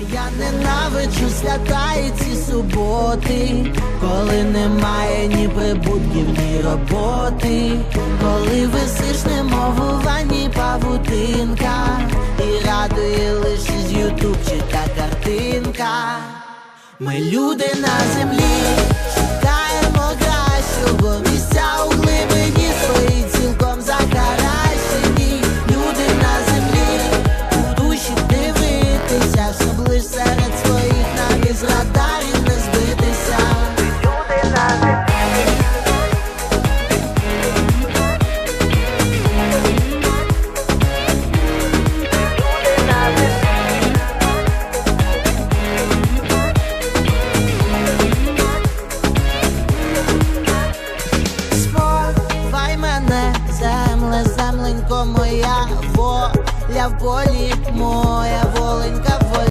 Я ненавиджу свята і ці суботи, коли немає ні прибутків, ні роботи, коли висиш, немов у ванні павутинка, і радує лише з ютуб та картинка. Ми люди на землі, земле, земленько моя, воля в моя